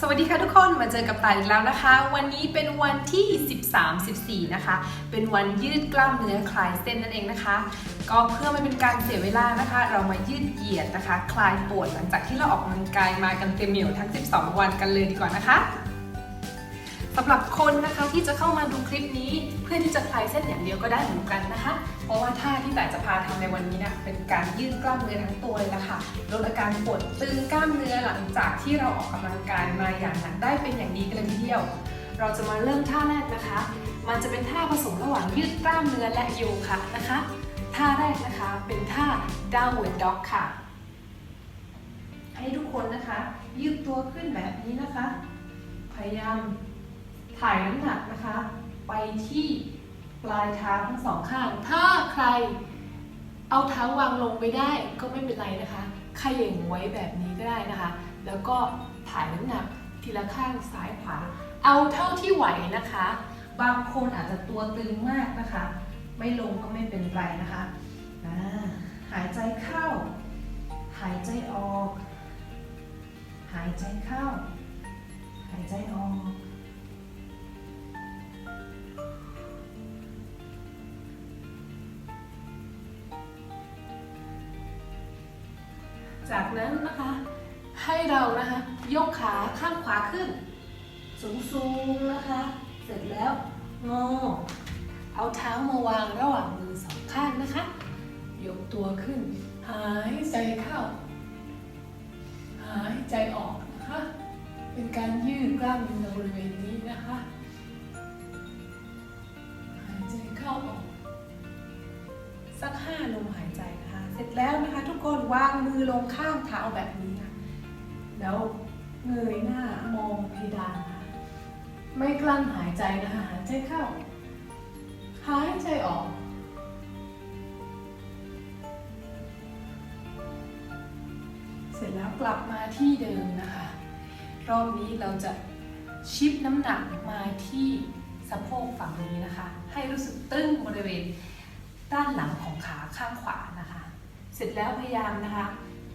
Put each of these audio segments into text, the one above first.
สวัสดีค่ะทุกคนมาเจอกับตายอีกแล้วนะคะ วันนี้เป็นวันที่ 13 14 นะคะ เป็นวันยืดกล้ามเนื้อคลายเส้นนั่นเองนะคะ ก็เพื่อไม่เป็นการเสียเวลานะคะ เรามายืดเหยียดนะคะ คลายปวดหลังจากที่เราออกกำลังกายมากันเต็มเหนียวทั้ง 12 วันกันเลยดีกว่านะคะ สำหรับคนนะคะที่จะเข้ามาดูคลิปนี้เพื่อที่จะคลายเส้นอย่างเดียวก็ได้เหมือนกันนะคะ เพราะว่าท่าที่แต่จะพาทำในวันนี้เนี่ยเป็นการยืดกล้ามเนื้อทั้งตัวเลยละค่ะลดอาการปวดตึงกล้ามเนื้อหลังจากที่เราออกกำลังกายมาอย่างหนักได้เป็นอย่างดีกันเลยทีเดียว เราจะมาเริ่มท่าแรกนะคะ มันจะเป็นท่าผสมระหว่างยืดกล้ามเนื้อและโยคะนะคะ ท่าแรกนะคะเป็นท่า downward dog ค่ะ ให้ทุกคนนะคะ ยืดตัวขึ้นแบบนี้นะคะ พยายาม ถ่ายน้ำหนักนะคะ ไปที่ปลายเท้าทั้งสองข้าง ถ้าใครเอาเท้าวางลงไปได้ก็ไม่เป็นไรนะคะขย่งไว้แบบนี้ก็ได้นะคะ แล้วก็ถ่ายน้ำหนักทีละข้างซ้ายขวา เอาเท่าที่ไหวนะคะ บางคนอาจจะตัวตึงมากนะคะ ไม่ลงก็ไม่เป็นไรนะคะหายใจเข้า หายใจออก หายใจเข้า หายใจออก จากนั้นนะคะให้เรานะคะยกขาข้างขวาขึ้น สูงๆนะคะ เสร็จแล้วงอเอาเท้ามาวางระหว่างมือสองข้างนะคะ ยกตัวขึ้น หายใจเข้า หายใจออกนะคะ เป็นการยืดกล้ามเนื้อบริเวณนี้นะคะ หายใจเข้าออก สักห้าลมหาย เสร็จแล้วนะคะ ทุกคนวางมือลงข้างเท้าแบบนี้ค่ะแล้วเงยหน้ามองเพดานค่ะไม่กลั้นหายใจนะคะหายใจเข้า หายใจออก เสร็จแล้วกลับมาที่เดิมนะคะ รอบนี้เราจะชิปน้ำหนักมาที่สะโพกฝั่งนี้นะคะ ให้รู้สึกตึงบริเวณด้านหลังของขาข้างขวานะคะ เสร็จแล้วพยายามนะคะ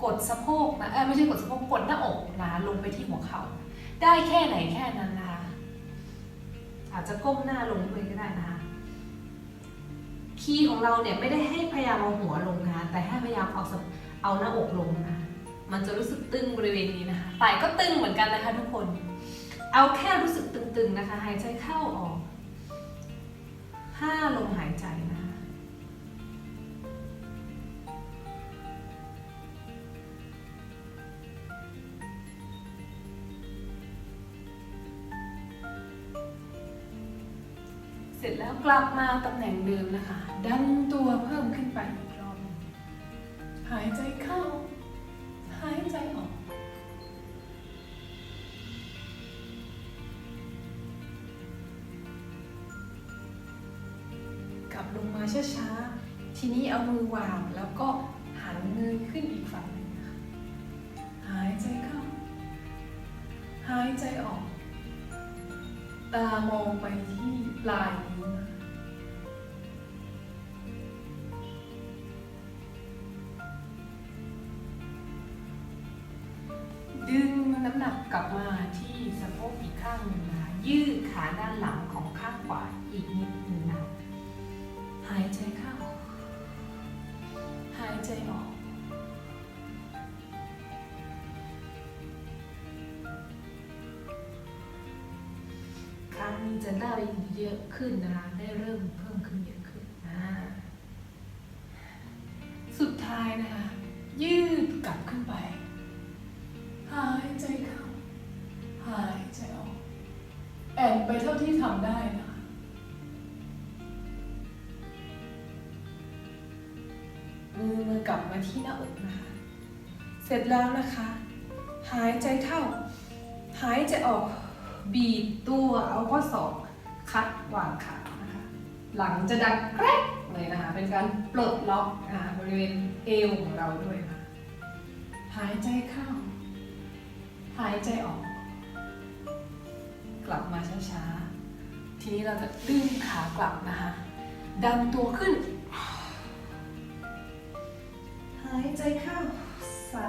กดสะโพกนะไม่ใช่กดสะโพกกดหน้าอกนะลงไปที่หัวเขา่าได้แค่ไหนแค่นั้นนะคะอาจจะก้มหน้าลงด้วยก็ได้นะคะคีย์ของเราเนี่ยไม่ได้ให้พยายามเอาหัวลงนะคะแต่ให้พยายามเอาเอาหน้าอกลงนะคะมันจะรู้สึกตึงบริเวณนี้นะคะปลายก็ตึงเหมือนกันนะคะทุกคน เอาแค่รู้สึกตึงๆนะคะ หายใจเข้าออกห้าลมหายใจนะ ร็จแล้วกลับมาตำแหน่งเดิมนะคะ ดันตัวเพิ่มขึ้นไปอีกรอบหนึ่งหายใจเข้า หายใจออกกลับลงมาช้าๆ ทีนี้เอามือวาง กลับมาที่สะโพกอีกข้างหนึ่งนะคะยืดขาด้านหลังของข้างขวาอีกนิดหนึ่งนะคะหายใจเข้า หายใจออก ครั้งนี้จะได้เยอะขึ้นนะคะ ได้เริ่ม มือมือกลับมาที่หน้าอกนะคะ เสร็จแล้วนะคะ หายใจเข้า หายใจออก บีบตัวเอาข้อศอกคัดวางขานะคะ หลังจะดังแกรกเลยนะคะ เป็นการปลดล็อกนะคะบริเวณเอวของเราด้วยนะหายใจเข้า หายใจออก กลับมาช้าๆ ทีนี้เราจะดึงขากลับนะคะดันตัวขึ้นายใจเข้าใส่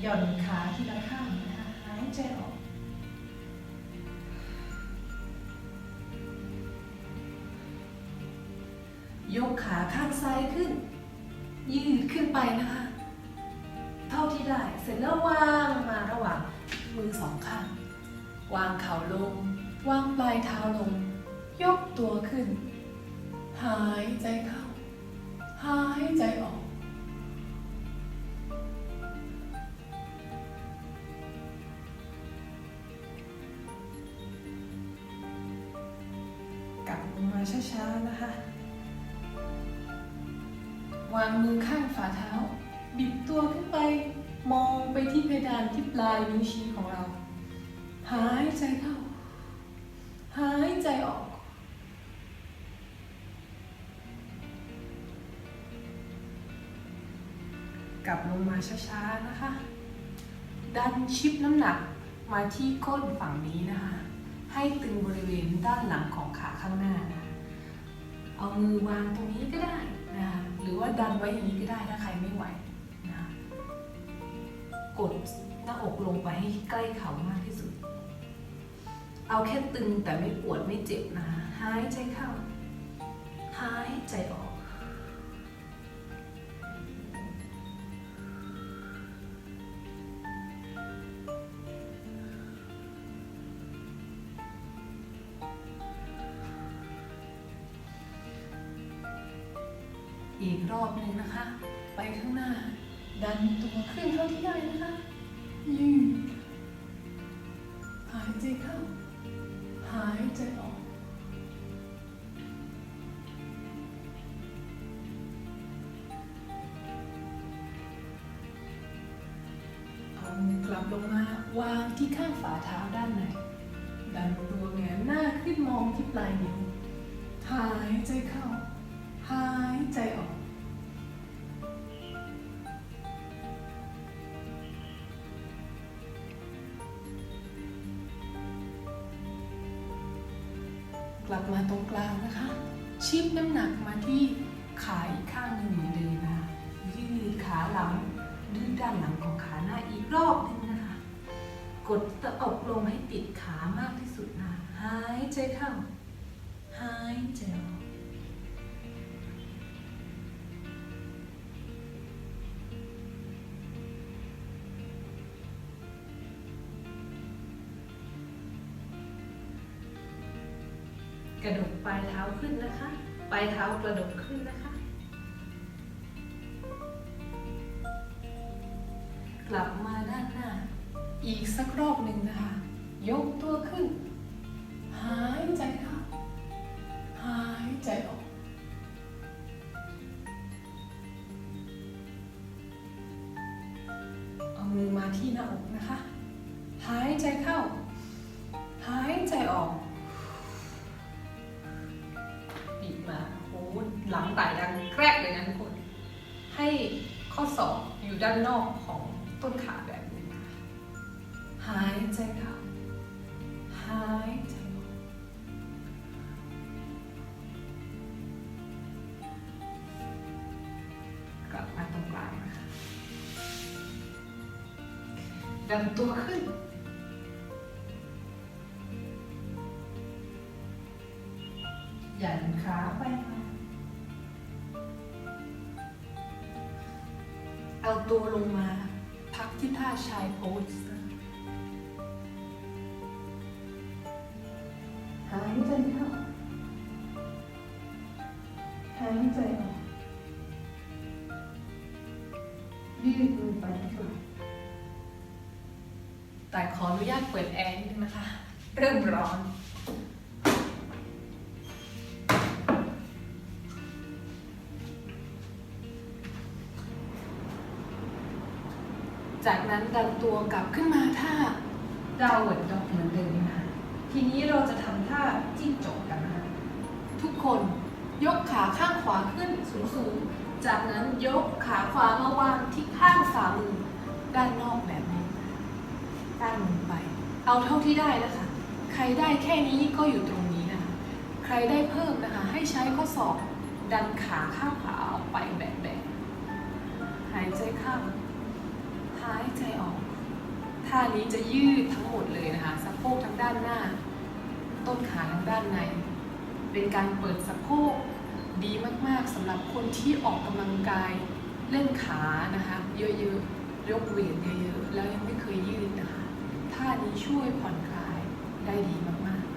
หย่อนขาทีละข้างนะคะหายใจออกยกขาข้างซ้ายขึ้น ยืดขึ้นไปนะคะ เท่าที่ได้ เสร็จแล้ววางมาระหว่างมือสองข้าง วางเข่าลง วางปลายเท้าลง ยกตัวขึ้น หายใจเข้า หายใจออก ช้าๆนะคะ วางมือข้างฝ่าเท้า บิดตัวขึ้นไป มองไปที่เพดานที่ปลายนิ้วชี้ของเรา หายใจเข้า หายใจออก กลับลงมาช้าๆนะคะ ดันชิปน้ำหนักมาที่ก้นฝั่งนี้นะคะ ให้ตึงบริเวณด้านหลังของขาข้างหน้านะ เอามือวางตรงนี้ก็ได้นะคะหรือว่าดันไว้อย่างนี้ก็ได้ถ้าใครไม่ไหวนะกดหน้าอกลงไปให้ใกล้เข่ามากที่สุด เอาแค่ตึงแต่ไม่ปวดไม่เจ็บนะคะหายใจเข้าหายใจออก อีกรอบหนึ่งนะคะ ไปข้างหน้า ดันตัวขึ้นเท่าที่ได้นะคะยืดหายใจเข้า หายใจออก เอามือกลับลงมาวางที่ข้างฝ่าเท้าด้านในดันตัวแงนหน้าขึ้นมองที่ปลายนิ้วหายใจเข้า กลับมาตรงกลางนะคะ ชิปน้ำหนักมาที่ขาอีกข้างหนึ่งเหมือนเดิมนะยืดขาหลังดืดด้านหลังของขาหน้าอีกรอบหนึงนะคะ กดตะอกลงให้ติดขามากที่สุดนะ หายใจเข้า หายใจออก ขึ้นนะคะ ปลายเท้ากระดกขึ้นนะคะ กลับมาด้านหน้า อีกสักรอบหนึ่งนะคะ ยกตัวขึ้นานนอกของต้นขาแบบนี้นะคะหายใจเข้าหายใจออกกลับมาตรงกลางนะคะดันตัวขึ้นหยันขาไปมา ตัวลงมา พักที่ท่าชายโพสนะหายใจเข้าหายใจออกยืดมือไปที่หลังแต่ขออนุญาตเปิดแอร์นิดนึงนะคะ เริ่มร้อน วกลับขึ้นมาท่าดาวเวิร์ดด็อกเหมือนเดิมนะคะทีนี้เราจะทำท่าจิ้งจกกันนะคะทุกคนยกขาข้างขวาขึ้นสูงๆ จากนั้นยกขาขวามาวางที่ข้างฝ่ามือด้านนอกแบบนี้ด้านลงไป เอาเท่าที่ได้นะคะ ใครได้แค่นี้ก็อยู่ตรงนี้นะคะ ใครได้เพิ่มนะคะ ให้ใช้ข้อศอกดันขาข้างขวาออกไปแบบแบบหายใจเข้าหายใจออก ท่านี้จะยืดทั้งหมดเลยนะคะสะโพกทั้งด้านหน้า ต้นขาทั้งด้านใน เป็นการเปิดสะโพกดีมากๆสำหรับคนที่ออกกำลังกายเล่นขานะคะ เยอะๆยกเวทเยอะๆแล้วยังไม่เคยยืดนะคะท่านี้ช่วยผ่อนคลายได้ดีมากๆ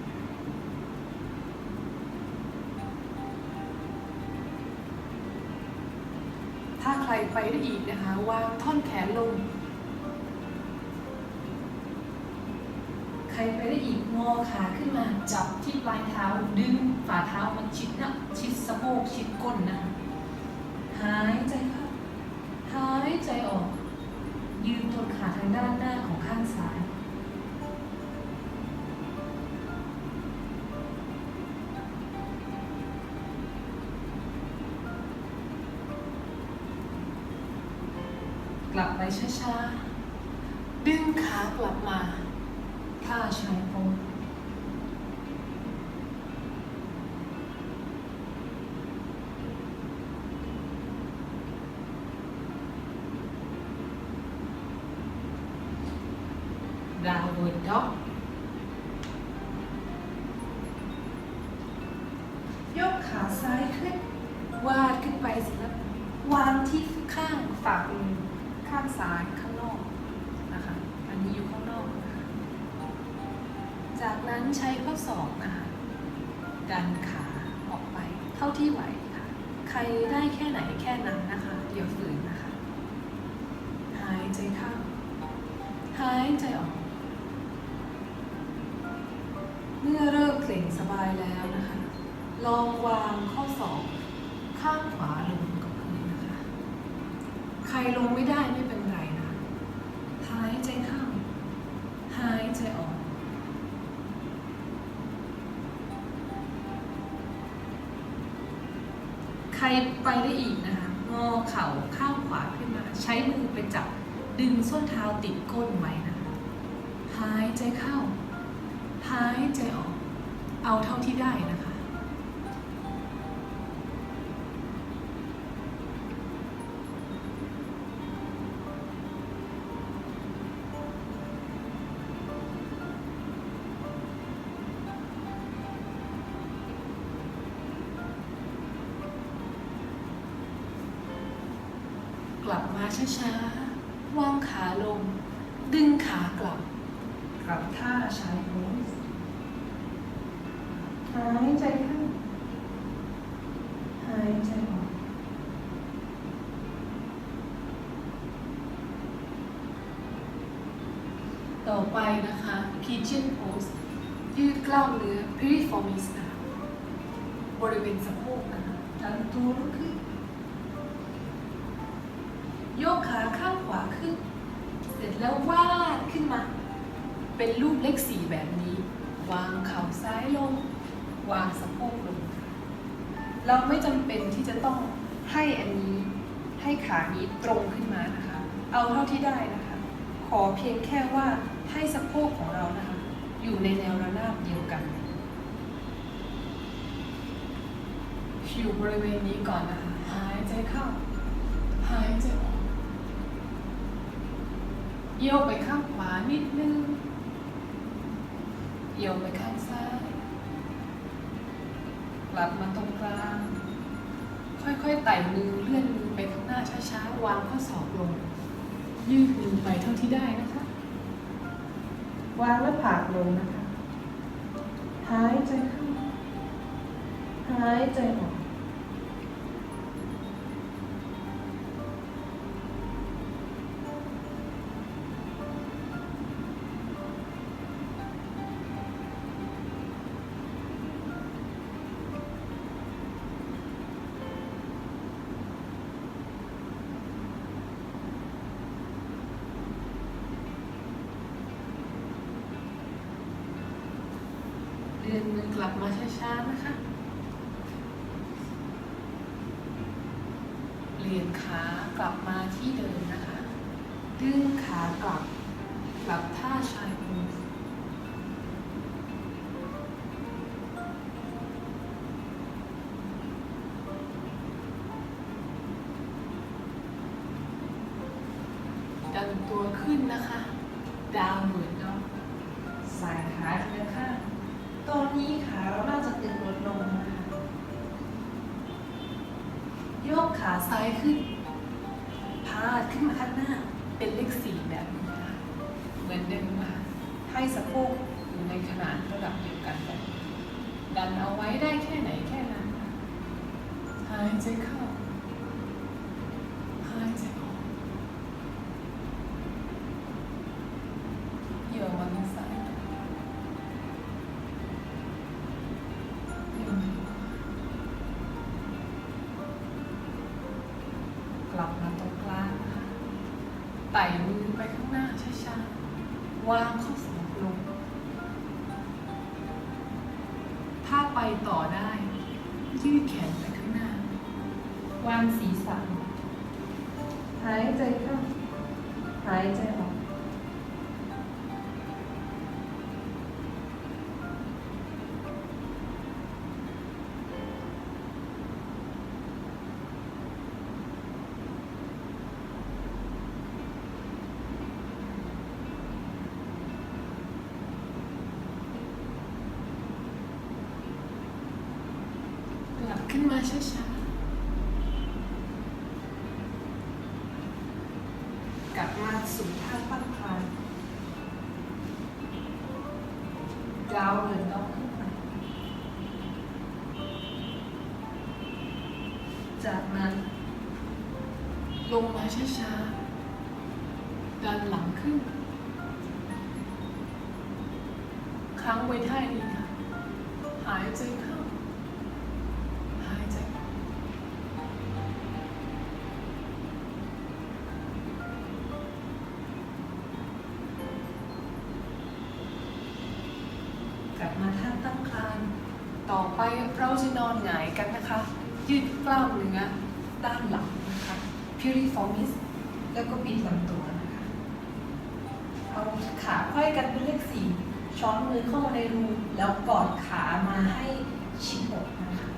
ถ้าใครไปได้อีกนะคะ วางท่อนแขนลง ไปได้อีกงอขาขึ้นมาจับที่ปลายเท้าดึงฝ่าเท้ามันชิดหนะชิดสะโพกชิดก้นนะคะหายใจเข้าหายใจออก ยืนทนขาทางด้านหน้าของข้างซ้ายกลับไปช้าๆ ดึงขากลับมา ท่าชา หายใจออก เมื่อเริ่มเกร็งสบายแล้วนะคะ ลองวางข้อศอกข้างขวาลงกับพื้นนะคะ ใครลงไม่ได้ไม่เป็นไรนะหายใจเข้า หายใจออกใครไปได้อีกนะคะงอเข่าข้างขวาขึ้นมา ใช้มือไปจับดึงส้นเท้าติดก้นไว้นะคะายใจเข้า หายใจออก เอาเท่าที่ได้นะคะ กลับมาช้าๆ วางขาลงดึงขากลับ ก ลับท่าชายโพสหายใจเข้าหายใจออกต่อไปนะคะ pigeon pose ยืดกล้ามเนื้อ piriformis นะคะบริเวณสะโพกนะคะดันตัวลุกขึ้นโยกขาข้างขวาขึ้น เสร็จแล้ววาดขึ้นมา เป็นรูปเลขสี่แบบนี้ วางเข่าซ้ายลง วางสะโพกลง เราไม่จำเป็นที่จะต้องให้อันนี้ให้ขานี้ตรงขึ้นมานะคะ เอาเท่าที่ได้นะคะ ขอเพียงแค่ว่าให้สะโพกของเรานะคะ อยู่ในแนวระนาบเดียวกันอยู่บริเวณนี้ก่อนนะคะ หายใจเข้า หายใจออกเอียวไปข้างขวานิดนึง เอียวไปข้างซ้ายกลับมาตรงกลาง ค่อยๆไต่มือเลื่อนมือไปข้างหน้าช้าๆ วางข้อศอกลง ยืดมือไปเท่าที่ได้นะคะ วางแล้วผากลงนะคะ หายใจเข้า หายใจออก ยนขากลับมาที่เดิมนะคะ ดึงขากลับกลับท่าชายโครง ดันเอาไว้ได้แค่ไหนแค่นั้นหายใจเข้า มาช้าๆ กลับมาสู่ท่าตั้งคลานดาวเดินดอกขึ้นไปจากนั้น ลงมาช้าๆ ดันหลังขึ้น ค้างไว้ท่านี้ค่ะ หายใจเข้า piriformis แล้วก็บิดลำตัวนะคะ เอาขาไขว้กันเป็นเลขสี่ช้อนมือเข้ามาในรูแล้วกอดขามาให้ชิดอกนะคะ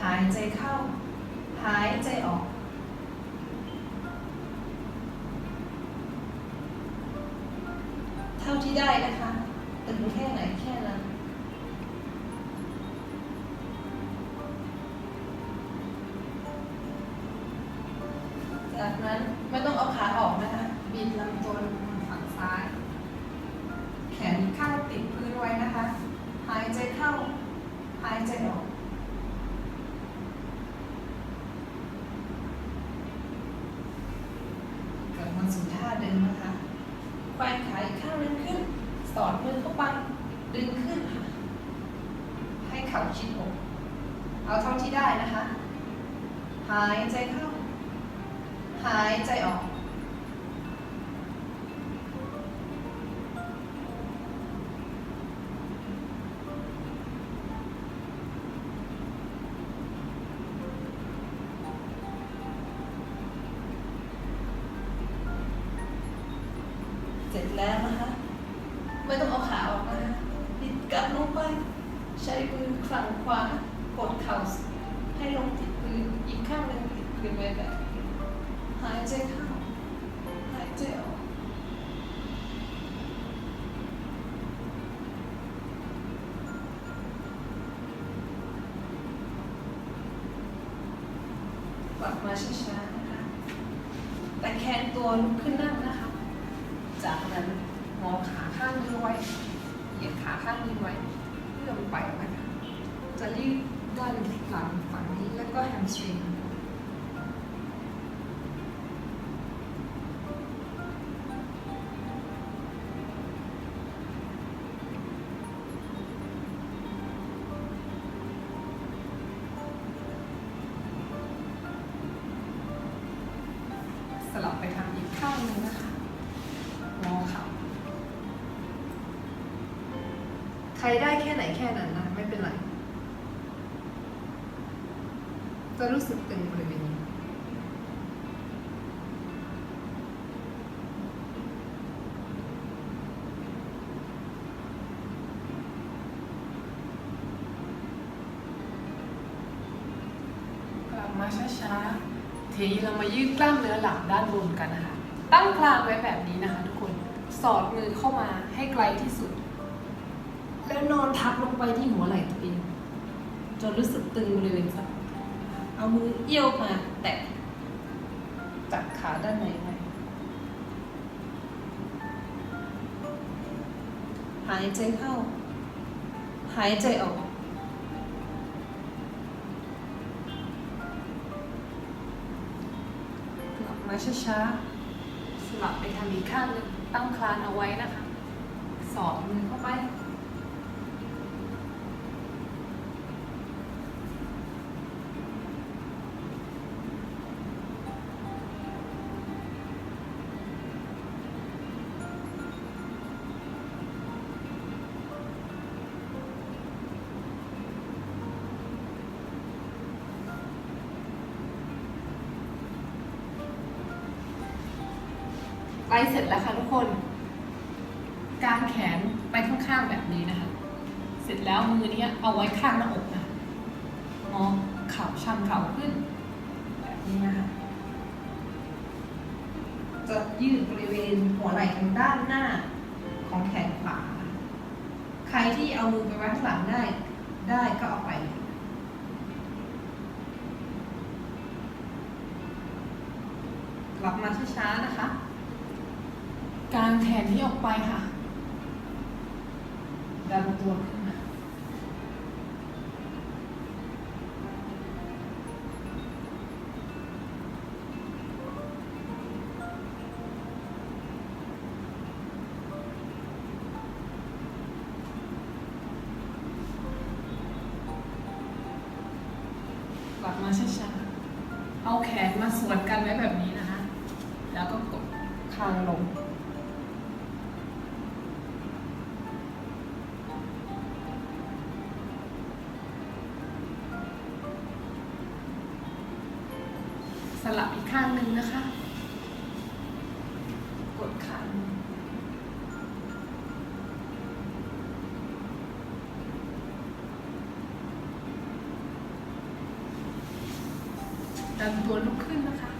หายใจเข้า หายใจออกเท่าที่ได้นะคะตึงแค่ไหนแค่นั้น ตัวลุกขึ้นนั่งนะคะ จากนั้นมองขาข้างนี้ไว้ เหยียดขาข้างนี้ไว้เลื่อนไปนะคะจะรีดด้านหลังฝั่งนี้แล้วก็แฮมสตริง ใครได้แค่ไหนแค่นั้นนะไม่เป็นไร จะรู้สึกตึงบริเวณนี้กลับมาช้าๆ ทีนี้เรามายืดกล้ามเนื้อหลังด้านบนกันนะคะ ตั้งกลางไว้แบบนี้นะคะทุกคน สอดมือเข้ามาให้ไกลที่สุด ล้วนอนทับลงไปที่หัวไหล่ตัวเองจนรู้สึกตึงบริเวณสะโพกเอามือเอี้ยวมาแตะจับขาด้านในไว้หายใจเข้า หายใจออก กลับมาช้าๆสลับไปทางอีกข้างหนึงตั้งคลานเอาไว้นะคะ สอดมือเข้าไป เสร็จแล้วค่ะทุกคนกางแขนไปข้างๆแบบนี้นะคะ เสร็จแล้วมือเนี้ยเอาไว้ข้างหน้าอกนะงอเข่าชันเข่าขึ้น แบบนี้นะคะจะยืดบริเวณหัวไหล่ทางด้านหน้าของแขนขวา ใครที่เอามือไปไว้ข้างหลังได้ได้ก็เอาไป กลับมาช้าๆนะคะางแขนที่ออกไปค่ะ ดันตัวขึ้นมา กลับมาช้าๆ เอาแขนมาสวนกันไว้แบบนี้นะคะ แล้วก็กดคางลง ดันตัวลุกขึ้นนะคะ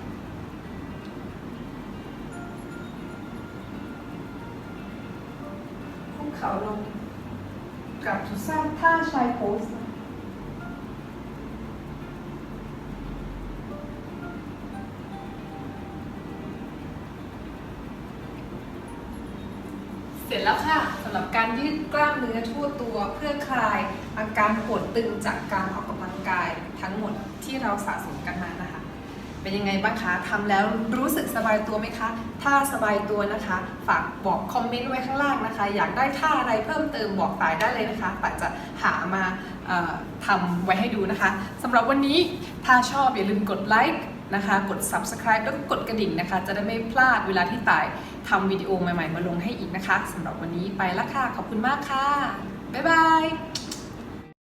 คุกเข่าลงกลับสู่สร้างท่าชายโพสเสร็จแล้วค่ะสำหรับการยืดกล้ามเนื้อทั่วตัวเพื่อคลายอาการปวดตึงจากการออกกำลังกายทั้งหมดที่เราสะสมกันมา เป็นยังไงบ้างคะทำแล้วรู้สึกสบายตัวไหมคะ ถ้าสบายตัวนะคะ ฝากบอกคอมเมนต์ไว้ข้างล่างนะคะ อยากได้ท่าอะไรเพิ่มเติมบอกต่ายได้เลยนะคะต่ายจะหามาเอ่อทำไว้ให้ดูนะคะสำหรับวันนี้ถ้าชอบอย่าลืมกดไลค์นะคะ กด subscribe แล้วก็กดกระดิ่งนะคะ จะได้ไม่พลาดเวลาที่ต่ายทำวิดีโอใหม่ๆ มาลงให้อีกนะคะสำหรับวันนี้ไปละค่ะ ขอบคุณมากค่ะ บ๊ายบาย